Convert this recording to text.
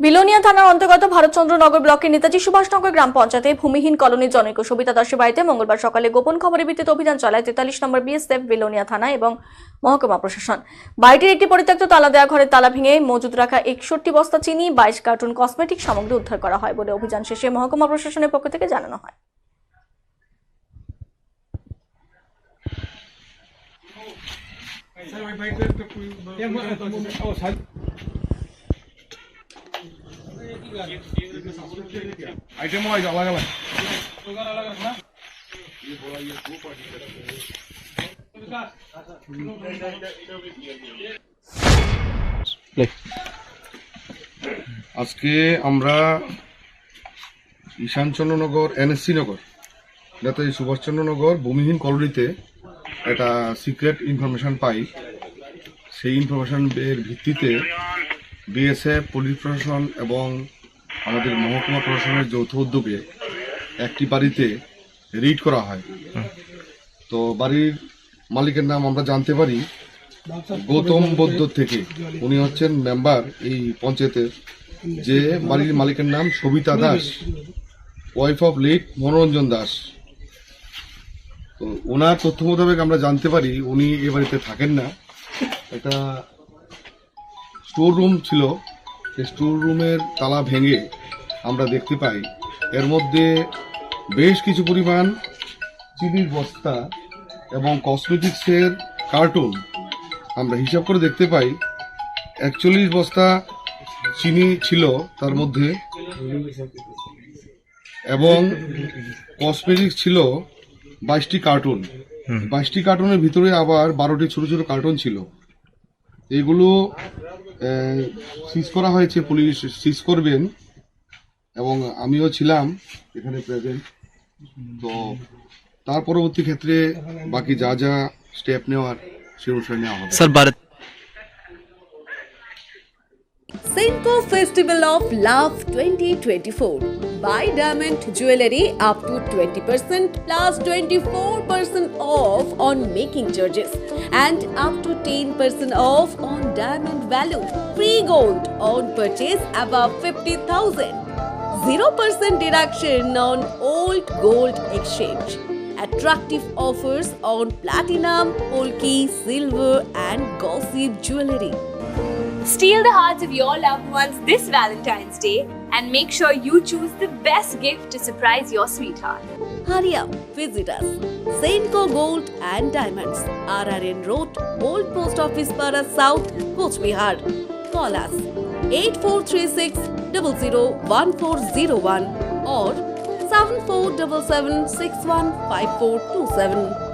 বিলোনিয়া থানার অন্তর্গত ভারতচন্দ্রনগর ব্লকের নেতাজি সুভাষনগর গ্রাম পঞ্চায়েতে ভূমিহীন কলোনির জনৈক সবিতা দাসের বাড়িতে মঙ্গলবার সকালে গোপন খবরের ভিত্তিতে অভিযান চালায় তেতাল্লিশ নম্বর বিএসএফ বিলোনিয়া থানা এবং মহকুমা প্রশাসন বাড়িটির একটি পরিত্যক্ত তালা দেওয়া ঘরের তালা ভেঙে মজুদ রাখা একষট্টি বস্তা চিনি বাইশ কার্টুন কসমেটিক সামগ্রী উদ্ধার করা হয় বলে অভিযান শেষে মহকুমা প্রশাসনের পক্ষ থেকে জানানো হয় আইটেম ওয়াইজ আলাদা আলাদা। আজকে আমরা ঈশানচন্দ্রনগর, এনএসসি নগর যাতে সুভাষচন্দ্রনগর ভূমিহীন কলোনিতে একটা সিক্রেট ইনফরমেশন পাই। সেই ইনফরমেশন এর ভিত্তিতে বিএসএফ পুলিশ প্রশাসন এবং আমাদের মহকুমা প্রশাসনের যৌথ উদ্যোগে একটি বাড়িতে রিড করা হয়। তো বাড়ির মালিকের নাম আমরা জানতে পারি, গৌতম বৌদ্ধ থেকে। উনি হচ্ছেন মেম্বার এই পঞ্চায়েতের যে বাড়ির মালিকের নাম Sabita Das wife of late Manoranjan Das. তো ওনার তথ্য মোতাবেক আমরা জানতে পারি, উনি এ বাড়িতে থাকেন না। একটা স্টোর রুম ছিল। স্টোর রুমের তালা ভেঙে আমরা দেখতে পাই এর মধ্যে বেশ কিছু পরিমাণ চিনির বস্তা এবং কসমেটিক্সের কার্টুন আমরা হিসাব করে দেখতে পাই। একচল্লিশ বস্তা চিনি ছিল তার মধ্যে এবং কসমেটিক্স ছিল বাইশটি কার্টুন। বাইশটি কার্টুনের ভিতরে আবার বারোটি ছোট ছোট কার্টুন ছিল। এগুলো সিজ করা হয়েছে পুলিশ সিজ করবেন। এবং আমিও ছিলাম এখানে প্রেজেন্ট তো তার পরবর্তী ক্ষেত্রে বাকি যা যা স্টেপ নেওয়ার সে অনুসারে নেওয়া হবে। Sir Bharat Senco festival of love twenty twenty four buy diamond jewelry up to 20% plus 24% off on making charges. And up to 10% off on diamond value. Free gold on purchase above 50,000. 0% deduction on old gold exchange. Attractive offers on platinum, polki, silver and gossip jewelry. Steal the hearts of your loved ones this Valentine's Day and make sure you choose the best gift to surprise your sweetheart. Hurry up, visit us. Senko Gold and Diamonds, RRN Road, Old Post Office Para South, Coach Bihar. Call us 8436 001401 or 7477 615427.